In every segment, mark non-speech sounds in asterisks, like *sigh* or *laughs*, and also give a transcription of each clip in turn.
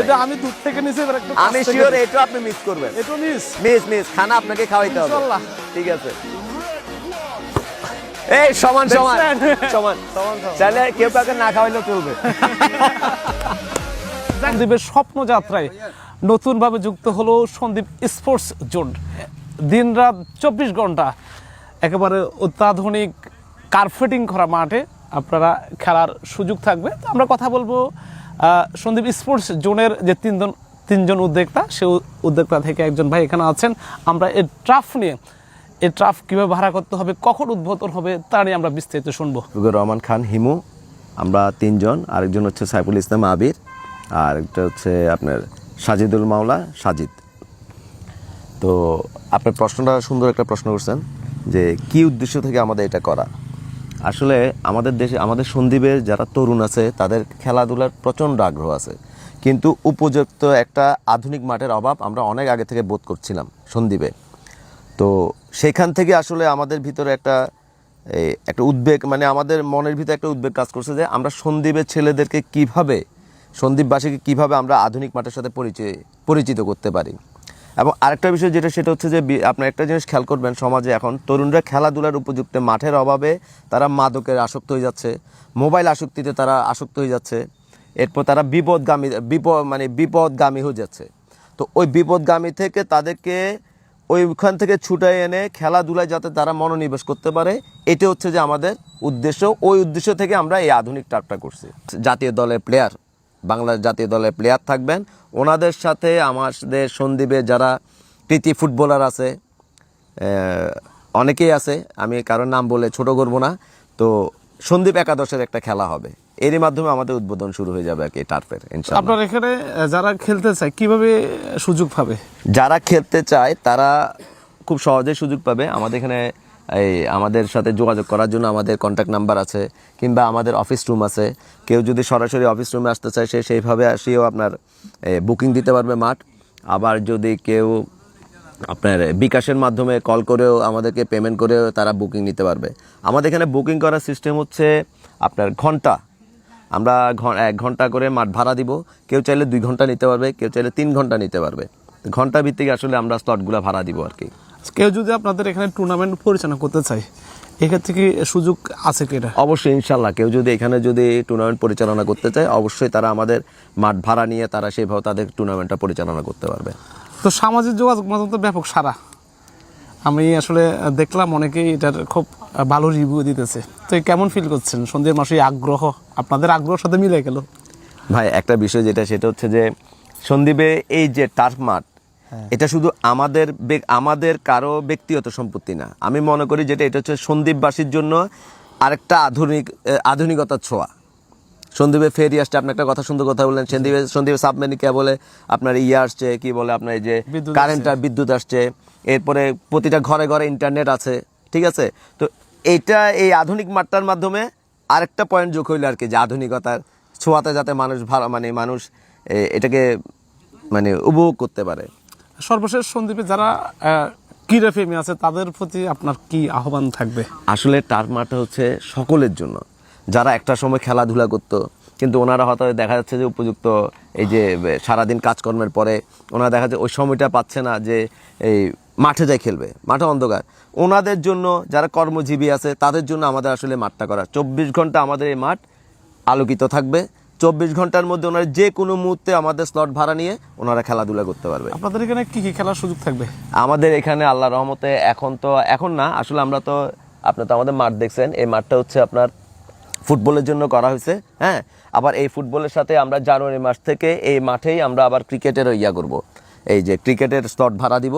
এটা আমি দূর থেকে একটু আমি শিওর এটা আপনি মিস করবেন। এটা মিস মিস মিস খানা আপনাকে খাওয়াইতে হবে। ইনশাল্লাহ। ঠিক আছে। এই সমান সমান সমান সমান কেউ কাউকে না খাওয়াইলেও চলবে। *laughs* সন্দীপের স্বপ্ন যাত্রায় নতুনভাবে যুক্ত হলো সন্দীপ স্পোর্টস জোন। দিনরাত চব্বিশ ঘণ্টা একেবারে অত্যাধুনিক কার্পেটিং করা মাঠে আপনারা খেলার সুযোগ থাকবে। তো আমরা কথা বলব সন্দীপ স্পোর্টস জোনের যে তিনজন তিনজন উদ্যোক্তা সে উদ্যোক্তা থেকে একজন ভাই এখানে আছেন। আমরা এই ট্রাফ নিয়ে এই ট্রাফ কীভাবে ভাড়া করতে হবে, কখন উদ্বোধন হবে, তা নিয়ে আমরা বিস্তারিত শুনব। রহমান খান, হিমু, আমরা তিনজন, আরেকজন হচ্ছে সাইফুল ইসলাম আবির, আর একটা হচ্ছে আপনার সাজিদুল মাওলা, সাজিদ। তো আপনার প্রশ্নটা সুন্দর একটা প্রশ্ন করছেন, যে কি উদ্দেশ্য থেকে আমাদের এটা করা? আসলে আমাদের দেশে, আমাদের সন্দীপের যারা তরুণ আছে, তাদের খেলাধুলার প্রচণ্ড আগ্রহ আছে। কিন্তু উপযুক্ত একটা আধুনিক মাঠের অভাব আমরা অনেক আগে থেকে বোধ করছিলাম সন্দীপে তো সেখান থেকে আসলে আমাদের ভিতরে একটা একটা উদ্বেগ মানে আমাদের মনের ভিতরে একটা উদ্বেগ কাজ করছে যে আমরা সন্দীপের ছেলেদেরকে কীভাবে সন্দীপবাসীকে কীভাবে আমরা আধুনিক মাঠের সাথে পরিচয়, পরিচিত করতে পারি। এবং আরেকটা বিষয় যেটা, সেটা হচ্ছে যে আপনার একটা জিনিস খেয়াল করবেন, সমাজে এখন তরুণরা খেলাধুলার উপযুক্ত মাঠের অভাবে তারা মাদকের আসক্ত হয়ে যাচ্ছে, মোবাইল আসক্তিতে তারা আসক্ত হয়ে যাচ্ছে, এরপর তারা বিপদগামী বিপদ মানে বিপদগামী হয়ে যাচ্ছে। তো ওই বিপদগামী থেকে তাদেরকে ওইখান থেকে ছুটাই এনে খেলাধুলায় যাতে তারা মনোনিবেশ করতে পারে এটা হচ্ছে যে আমাদের উদ্দেশ্য। ওই উদ্দেশ্য থেকে আমরা এই আধুনিক ট্রাকটা করছি। জাতীয় দলের প্লেয়ার বাংলার জাতীয় দলের প্লেয়ার থাকবেন। ওনাদের সাথে আমাদের সন্দীপে যারা কৃতি ফুটবলার আছে অনেকেই আছে আমি কারোর নাম বলে ছোট করব না। তো সন্দীপ একাদশের একটা খেলা হবে। এরই মাধ্যমে আমাদের উদ্বোধন শুরু হয়ে যাবে আর কি টার্ফের আপনার এখানে যারা খেলতে চায় কীভাবে সুযোগ পাবে? যারা খেলতে চায় তারা খুব সহজেই সুযোগ পাবে। আমাদের এখানে এই আমাদের সাথে যোগাযোগ করার জন্য আমাদের কন্ট্যাক্ট নাম্বার আছে, কিংবা আমাদের অফিস রুম আছে। কেউ যদি সরাসরি অফিস রুমে আসতে চায়, সে সেইভাবে আসিও আপনার বুকিং দিতে পারবে মাঠ। আবার যদি কেউ আপনার বিকাশের মাধ্যমে কল করেও আমাদেরকে পেমেন্ট করেও তারা বুকিং নিতে পারবে। আমাদের এখানে বুকিং করার সিস্টেম হচ্ছে আপনার ঘণ্টা। আমরা এক ঘণ্টা করে মাঠ ভাড়া দিব। কেউ চাইলে দুই ঘণ্টা নিতে পারবে, কেউ চাইলে তিন ঘণ্টা নিতে পারবে। ঘণ্টা ভিত্তিক আসলে আমরা স্লটগুলো ভাড়া দিব আর কি। কেউ যদি আপনাদের এখানে টুর্নামেন্ট পরিচালনা করতে চায় এক্ষেত্রে কি সুযোগ আছে কি এটা? অবশ্যই ইনশাল্লাহ কেউ যদি এখানে যদি টুর্নামেন্ট পরিচালনা করতে চায় অবশ্যই তারা আমাদের মাঠ ভাড়া নিয়ে তারা সেইভাবে তাদের টুর্নামেন্টটা পরিচালনা করতে পারবে। তো সামাজিক যোগাযোগ মাধ্যম তো ব্যাপক সারা। আমি আসলে দেখলাম অনেকেই এটার খুব ভালো রিভিউ দিতেছে। তো কেমন ফিল করছেন? সন্ধ্যের মাসে আগ্রহ আপনাদের আগ্রহের সাথে মিলে গেল? ভাই একটা বিষয় যেটা সেটা হচ্ছে যে সন্দীপে এই যে টার্ফ মাঠ এটা শুধু আমাদের আমাদের কারও ব্যক্তিগত সম্পত্তি না। আমি মনে করি যেটা এটা হচ্ছে সন্দীপবাসীর জন্য আরেকটা আধুনিক আধুনিকতার ছোঁয়া। সন্দীপে ফেরি আসছে আপনি একটা কথা সুন্দর কথা বললেন সন্দীপে সন্দীপে সাবমেরিকা বলে আপনার ইয়ে আসছে কি বলে আপনার এই যে বিদ্যুৎ কারেন্টটা বিদ্যুৎ আসছে এরপরে প্রতিটা ঘরে ঘরে ইন্টারনেট আছে ঠিক আছে? তো এটা এই আধুনিক মাঠটার মাধ্যমে আরেকটা পয়েন্ট যোগ হইল আর কি যে আধুনিকতার ছোঁয়াতে যাতে মানুষ ভালো মানে মানুষ এটাকে মানে উপভোগ করতে পারে। সর্বশেষ সন্দীপে যারা ক্রীড়া প্রেমী আছে, তাদের প্রতি আপনার কি আহ্বান থাকবে? আসলে টার্ফ মাঠটা হচ্ছে সকলের জন্য। যারা একটা সময় খেলাধুলা করতো, কিন্তু ওনারা হয়তো দেখা যাচ্ছে যে উপযুক্ত এই যে সারাদিন কাজকর্মের পরে ওনারা দেখা যাচ্ছে ওই সময়টা পাচ্ছে না যে এই মাঠে যায় খেলবে, মাঠে অন্ধকার। ওনাদের জন্য যারা কর্মজীবী আছে, তাদের জন্য আমাদের আসলে মাঠটা করা চব্বিশ ঘণ্টা আমাদের এই মাঠ আলোকিত থাকবে। চব্বিশ ঘণ্টার মধ্যে ওনারা যে কোনো মুহূর্তে আমাদের স্লট ভাড়া নিয়ে ওনারা খেলাধুলা করতে পারবে। আপনাদের এখানে কি কি খেলার সুযোগ থাকবে? আমাদের এখানে আল্লাহ রহমতে এখন তো এখন না আসলে আমরা তো আপনি তো আমাদের মাঠ দেখছেন এই মাঠটা হচ্ছে আপনার ফুটবলের জন্য করা হয়েছে হ্যাঁ? আবার এই ফুটবলের সাথে আমরা জানুয়ারি মাস থেকে এই মাঠেই আমরা আবার ক্রিকেটের ইয়া করব। এই যে ক্রিকেটের স্লট ভাড়া দিব।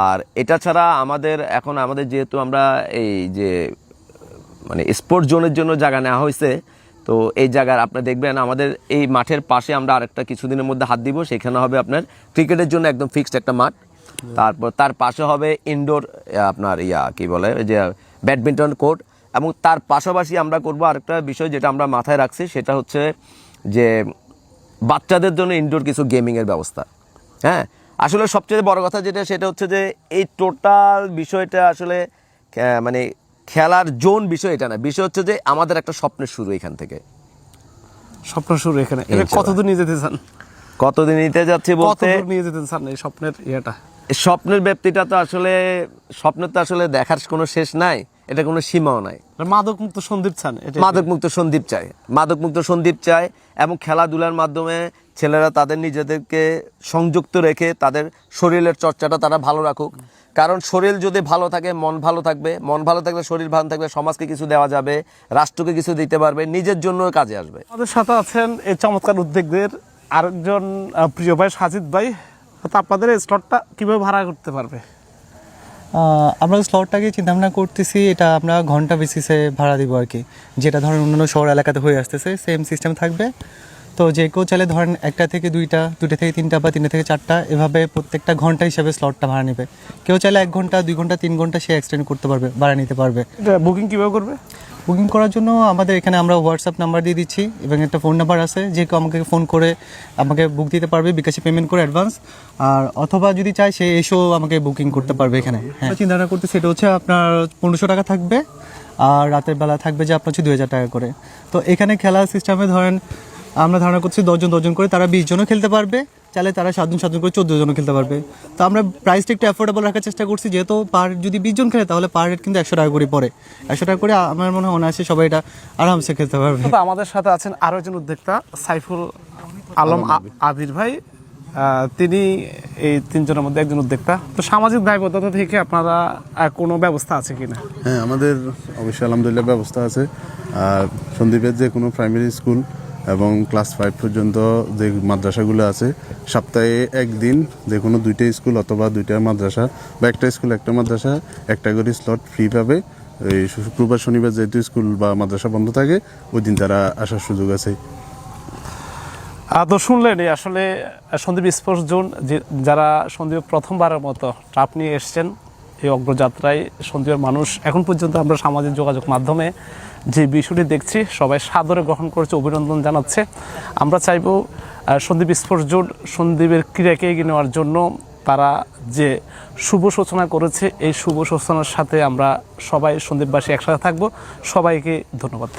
আর এটা ছাড়া আমাদের এখন আমাদের যেহেতু আমরা এই যে মানে স্পোর্টস জোনের জন্য জায়গা নেওয়া হয়েছে তো এই জায়গার আপনি দেখবেন, আমাদের এই মাঠের পাশে আমরা আরেকটা কিছুদিনের মধ্যে হাত দিব, সেখানে হবে আপনার ক্রিকেটের জন্য একদম ফিক্সড একটা মাঠ। তারপর তার পাশে হবে ইনডোর আপনার ইয়া, কি বলে যে ব্যাডমিন্টন কোর্ট এবং তার পাশাপাশি আমরা করব আরেকটা বিষয় যেটা আমরা মাথায় রাখছি, সেটা হচ্ছে যে বাচ্চাদের জন্য ইনডোর কিছু গেমিংয়ের ব্যবস্থা। হ্যাঁ আসলে সবচেয়ে বড় কথা যেটা, সেটা হচ্ছে যে এই টোটাল বিষয়টা আসলে মানে খেলার জোন বিষয় এটা না। বিষয় হচ্ছে যে আমাদের একটা স্বপ্নের শুরু এখান থেকে। স্বপ্ন শুরু এখানে। কতদিন কতদূর নিয়ে যেতে চান? কতদিন নিতে যাচ্ছি বলতে নিয়ে যেতেন স্যার এই স্বপ্নের ইয়েটা? স্বপ্নের ব্যাপ্তিটা তো আসলে স্বপ্নের তো আসলে দেখার কোনো শেষ নাই। এটা কোনো সীমাও নাই। মাদক মুক্ত সন্দীপ চান মাদক মুক্ত সন্দীপ চাই মাদক মুক্ত সন্দীপ চাই এবং খেলাধুলার মাধ্যমে ছেলেরা তাদের নিজেদেরকে সংযুক্ত রেখে তাদের শরীরের চর্চাটা তারা ভালো রাখুক। কারণ শরীর যদি ভালো থাকে মন ভালো থাকবে। মন ভালো থাকলে শরীর ভালো থাকলে সমাজকে কিছু দেওয়া যাবে রাষ্ট্রকে কিছু দিতে পারবে নিজের জন্য কাজে আসবে। আমাদের সাথে আছেন এই চমৎকার উদ্যোগদের আরেকজন প্রিয় ভাই সাজিদ ভাই। তো আপনাদের এই স্লটটা কীভাবে ভাড়া করতে পারবে? আমরা স্লটটাকে চিন্তা ভাবনা করতেছি, এটা আমরা ঘণ্টা বেসিসে ভাড়া দিব আর কি। যেটা ধরেন অন্যান্য শহর এলাকাতে হয়ে আসতেছে সেম সিস্টেম থাকবে। তো যে কেউ চাইলে ধরেন একটা থেকে দুইটা দুটো থেকে তিনটা বা তিনটা থেকে চারটা, এভাবে প্রত্যেকটা ঘণ্টা হিসাবে স্লটটা ভাড়া নেবে। কেউ চাইলে এক ঘণ্টা, দুই ঘণ্টা, তিন ঘণ্টা সে এক্সটেন্ড করতে পারবে, ভাড়া নিতে পারবে। বুকিং কীভাবে করবে? বুকিং করার জন্য আমাদের এখানে আমরা হোয়াটসঅ্যাপ নাম্বার দিয়ে দিচ্ছি এবং একটা ফোন নাম্বার আছে যে কেউ আমাকে ফোন করে আমাকে বুক দিতে পারবে বিকাশে পেমেন্ট করে অ্যাডভান্স আর অথবা যদি চায় সে এসেও আমাকে বুকিং করতে পারবে এখানে। হ্যাঁ। চিন্তা ভাবনা করতে সেটা হচ্ছে আপনার পনেরোশো টাকা থাকবে আর রাতের বেলা থাকবে যে আপনার হচ্ছে দুই হাজার টাকা করে। তো এখানে খেলার সিস্টেমে ধরেন আমরা ধারণা করছি দশজন দশজন করে তারা বিশ জনও খেলতে পারবে। চাইলে তারা সাতজন সাতজন করে চোদ্দ জনও খেলতে পারবে। তো আমরা প্রাইসটা একটু অ্যাফোর্ডেবল রাখার চেষ্টা করছি যেহেতু পার যদি বিশ জন খেলে তাহলে পার রেট কিন্তু একশো টাকা করে পড়ে। একশো টাকা করে আমার মনে হয় অনায়াসে সবাই এটা আরামসে খেলতে পারবে। আমাদের সাথে আছেন আরও একজন উদ্যোক্তা সাইফুল আলম আবির ভাই। তিনি এই তিনজনের মধ্যে একজন উদ্যোক্তা। তো সামাজিক দায়বদ্ধতা থেকে আপনারা কোনো ব্যবস্থা আছে কিনা? হ্যাঁ আমাদের অবশ্যই আলহামদুলিল্লাহ ব্যবস্থা আছে। আর সন্দীপের যে কোনো প্রাইমারি স্কুল এবং ক্লাস ফাইভ পর্যন্ত যে মাদ্রাসাগুলো আছে, সপ্তাহে একদিন যে কোনো দুইটা স্কুল অথবা দুইটা মাদ্রাসা বা একটা স্কুল, একটা মাদ্রাসা, একটা করে স্লট ফ্রি পাবে। এই শুক্রবার, শনিবার যেহেতু স্কুল বা মাদ্রাসা বন্ধ থাকে, ওই দিন তারা আসার সুযোগ আছে। তো শুনলেন আসলে সন্দীপ স্পোর্টস জোন যারা সন্দীপ প্রথমবারের মতো ট্রাপ নিয়ে এসছেন এই অগ্রযাত্রায় সন্দীপের মানুষ। এখন পর্যন্ত আমরা সামাজিক যোগাযোগ মাধ্যমে যে বিষয়টি দেখছি, সবাই সাদরে গ্রহণ করেছে, অভিনন্দন জানাচ্ছে। আমরা চাইব সন্দীপ স্পোর্টস জোন সন্দীপের ক্রীড়াকে এগিয়ে নেওয়ার জন্য তারা যে শুভ সূচনা করেছে, এই শুভ সূচনার সাথে আমরা সবাই সন্দীপবাসী একসাথে থাকব। সবাইকে ধন্যবাদ।